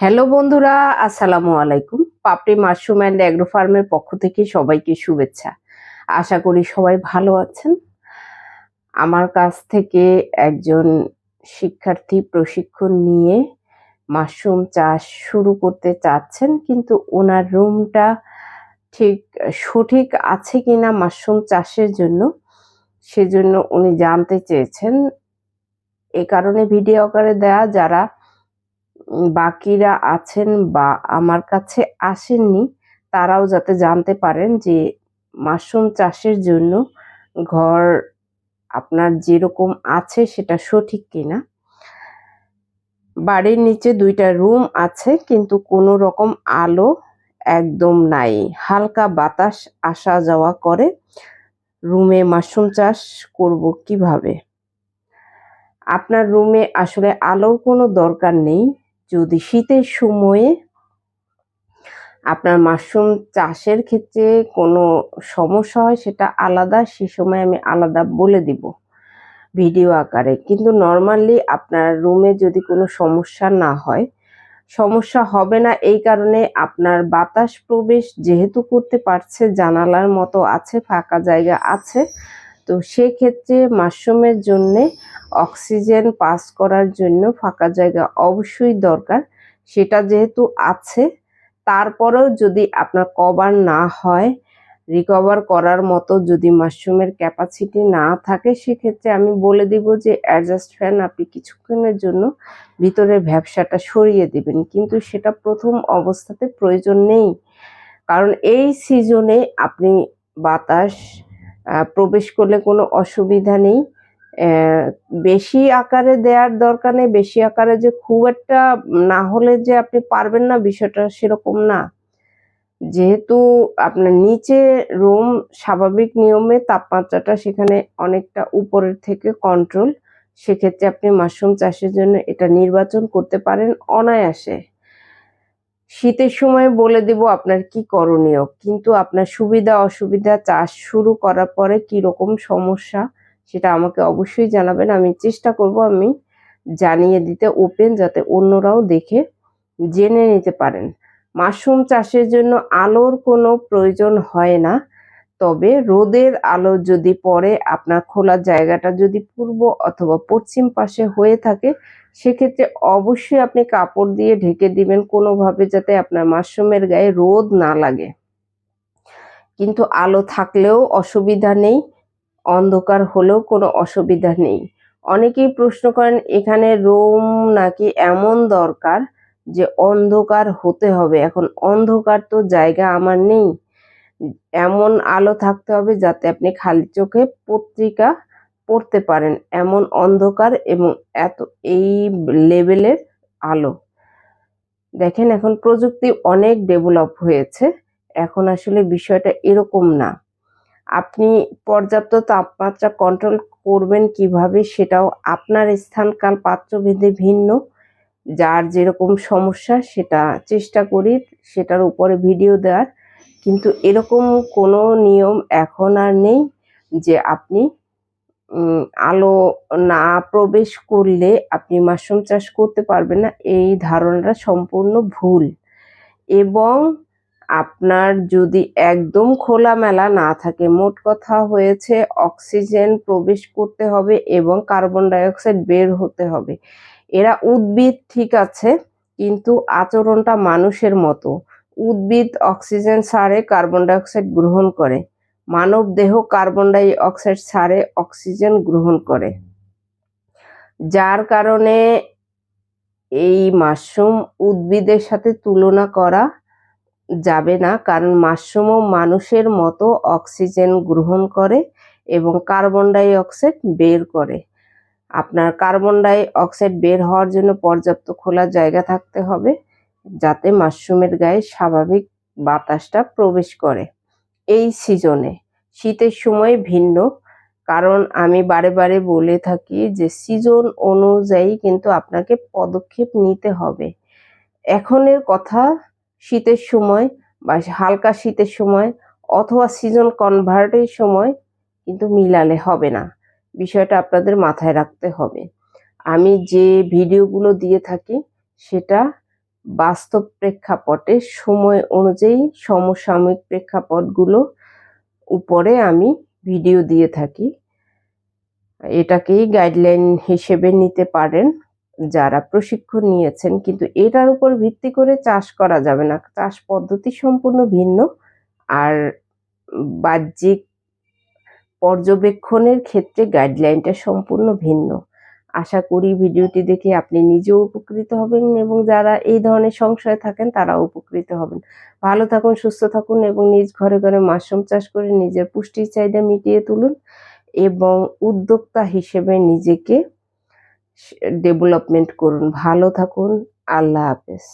Hello বন্ধুরা, আসসালামু আলাইকুম। পাপড়ি মাশরুম অ্যান্ড অ্যাগ্রো ফার্মের পক্ষ থেকে সবাইকে শুভেচ্ছা। আশা করি সবাই ভালো আছেন। আমার কাছ থেকে একজন শিক্ষার্থী প্রশিক্ষণ নিয়ে মাশরুম চাষ শুরু করতে চাচ্ছেন, কিন্তু ওনার রুমটা ঠিক সঠিক আছে কি না মাশরুম চাষের জন্য, সেজন্য উনি জানতে চেয়েছেন। এ কারণে ভিডিও আকারে দেয়া, যারা বাকিরা আছেন বা আমার কাছে আসেননি, তারাও যাতে জানতে পারেন যে মাশরুম চাষের জন্য ঘর আপনার যেরকম আছে সেটা সঠিক কিনা। বাড়ির নিচে দুইটা রুম আছে, কিন্তু কোনো রকম আলো একদম নাই। হালকা বাতাস আসা যাওয়া করে, রুমে মাশরুম চাষ করব কীভাবে? আপনার রুমে আসলে আলোর কোনো দরকার নেই। যদি শীতের সময়ে আপনার মাশরুম চাষের ক্ষেত্রে কোনো সমস্যা হয়, সেটা আলাদা সে সময় আমি আলাদা বলে দিব ভিডিও আকারে। কিন্তু নর্মালি আপনার রুমে যদি কোনো সমস্যা না হয়, সমস্যা হবে না এই কারণে আপনার বাতাস প্রবেশ যেহেতু করতে পারছে, জানালার মতো আছে, ফাঁকা জায়গা আছে, তো সেক্ষেত্রে মাশরুমের জন্যে অক্সিজেন পাস করার জন্য ফাঁকা জায়গা অবশ্যই দরকার। সেটা যেহেতু আছে, তারপরেও যদি আপনার কভার না হয় রিকভার করার মতো যদি মাশরুমের ক্যাপাসিটি না থাকে, সেক্ষেত্রে আমি বলে দিব যে অ্যাডজাস্ট ফ্যান আপনি কিছুক্ষণের জন্য ভিতরের ব্যবসাটা সরিয়ে দিবেন। কিন্তু সেটা প্রথম অবস্থাতে প্রয়োজন নেই। কারণ এই সিজনে আপনি বাতাস প্রবেশ করলে কোনো অসুবিধা নেই। বেশি আকারে দেওয়ার দরকার নেই, বেশি আকারে যে খুব একটা না হলে যে আপনি পারবেন না বিষয়টা সেরকম না। যেহেতু আপনার নিচে রুম স্বাভাবিক নিয়মে তাপমাত্রাটা সেখানে অনেকটা উপরের থেকে কন্ট্রোল সেক্ষেত্রে আপনি মাশরুম চাষের জন্য এটা নির্বাচন করতে পারেন অনায়াসে। শীতের সময় বলে দেব আপনার কি করণীয়, কিন্তু আপনার সুবিধা অসুবিধা চাষ শুরু করার পরে কি রকম সমস্যা সেটা আমাকে অবশ্যই জানাবেন। আমি চেষ্টা করব আমি জানিয়ে দিতে ওপেন যাতে অন্যরাও দেখে জেনে নিতে পারেন। মাশরুম চাষের জন্য আলোর কোনো প্রয়োজন হয় না। তবে রোদের আলো যদি পড়ে, আপনার খোলা জায়গাটা যদি পূর্ব অথবা পশ্চিম পাশে হয়ে থাকে, সেক্ষেত্রে অবশ্যই আপনি কাপড় দিয়ে ঢেকে দিবেন কোনোভাবে যাতে আপনার মাশরুমের গায়ে রোদ না লাগে। কিন্তু আলো থাকলেও অসুবিধা নেই। অন্ধকার হলেও কোনো অসুবিধা নেই। অনেকেই প্রশ্ন করেন, এখানে রুম নাকি এমন দরকার যে অন্ধকার হতে হবে? এখন অন্ধকার তো জায়গা আমার নেই। এমন আলো থাকতে হবে যাতে আপনি খালি চোখে পত্রিকা পড়তে পারেন। এমন অন্ধকার এবং এত, এই লেভেলের আলো। দেখেন, এখন প্রযুক্তি অনেক ডেভেলপ হয়েছে। এখন আসলে বিষয়টা এরকম না। আপনি পর্যাপ্ত তাপমাত্রা কন্ট্রোল করবেন কীভাবে সেটাও আপনার স্থানকাল পাত্রভেদে ভিন্ন। যার যেরকম সমস্যা সেটা চেষ্টা করি সেটার উপরে ভিডিও দেওয়ার। কিন্তু এরকম কোনো নিয়ম এখন আর নেই যে আপনি আলো না প্রবেশ করলে আপনি মাশরুম চাষ করতে পারবেন না। এই ধারণাটা সম্পূর্ণ ভুল। এবং আপনার যদি একদম খোলামেলা না থাকে, মোট কথা হয়েছে অক্সিজেন প্রবেশ করতে হবে এবং কার্বন ডাইঅক্সাইড বের হতে হবে। এরা উদ্ভিদ, ঠিক আছে, কিন্তু আচরণটা মানুষের মতো। উদ্ভিদ অক্সিজেন ছাড়ে কার্বন ডাইঅক্সাইড গ্রহণ করে। মানব দেহ কার্বন ডাই অক্সাইড অক্সিজেন গ্রহণ করে। যার কারণে এই মাশরুম উদ্ভিদের সাথে তুলনা করা যাবে না, কারণ মাশরুমও মানুষের মতো অক্সিজেন গ্রহণ করে এবং কার্বন ডাই অক্সাইড বের করে। আপনার কার্বন ডাই অক্সাইড বের হওয়ার জন্য পর্যাপ্ত খোলা জায়গা থাকতে হবে, যাতে মাশরুমের গায়ে স্বাভাবিক বাতাসটা প্রবেশ করে। এই সিজনে শীতের সময় ভিন্ন, কারণ আমি বারে বারে বলে থাকি যে সিজন অনুযায়ী কিন্তু আপনাকে পদক্ষেপ নিতে হবে। এখনের কথা শীতের সময় বা হালকা শীতের সময় অথবা সিজন কনভার্টের সময় কিন্তু মিলালে হবে না। বিষয়টা আপনাদের মাথায় রাখতে হবে। আমি যে ভিডিওগুলো দিয়ে থাকি সেটা বাস্তব প্রেক্ষাপটে সময় অনুযায়ী সমসাময়িক প্রেক্ষাপটগুলো উপরে আমি ভিডিও দিয়ে থাকি। এটাকেই গাইডলাইন হিসেবে নিতে পারেন। যারা প্রশিক্ষণ নিয়েছেন, কিন্তু এটার উপর ভিত্তি করে চাষ করা যাবে না। চাষ পদ্ধতি সম্পূর্ণ ভিন্ন আর বাহ্যিক পর্যবেক্ষণের ক্ষেত্রে গাইডলাইনটা সম্পূর্ণ ভিন্ন। আশা করি ভিডিওটি দেখে আপনি নিজেও উপকৃত হবেন এবং যারা এই ধরনের সংশয়ে থাকেন, তারাও উপকৃত হবেন। ভালো থাকুন, সুস্থ থাকুন এবং নিজ ঘরে ঘরে মাশরুম চাষ করে নিজের পুষ্টির চাহিদা মিটিয়ে তুলুন এবং উদ্যোক্তা হিসেবে নিজেকে ডেভেলপমেন্ট করুন ভালো থাকুন আল্লাহ হাফেজ।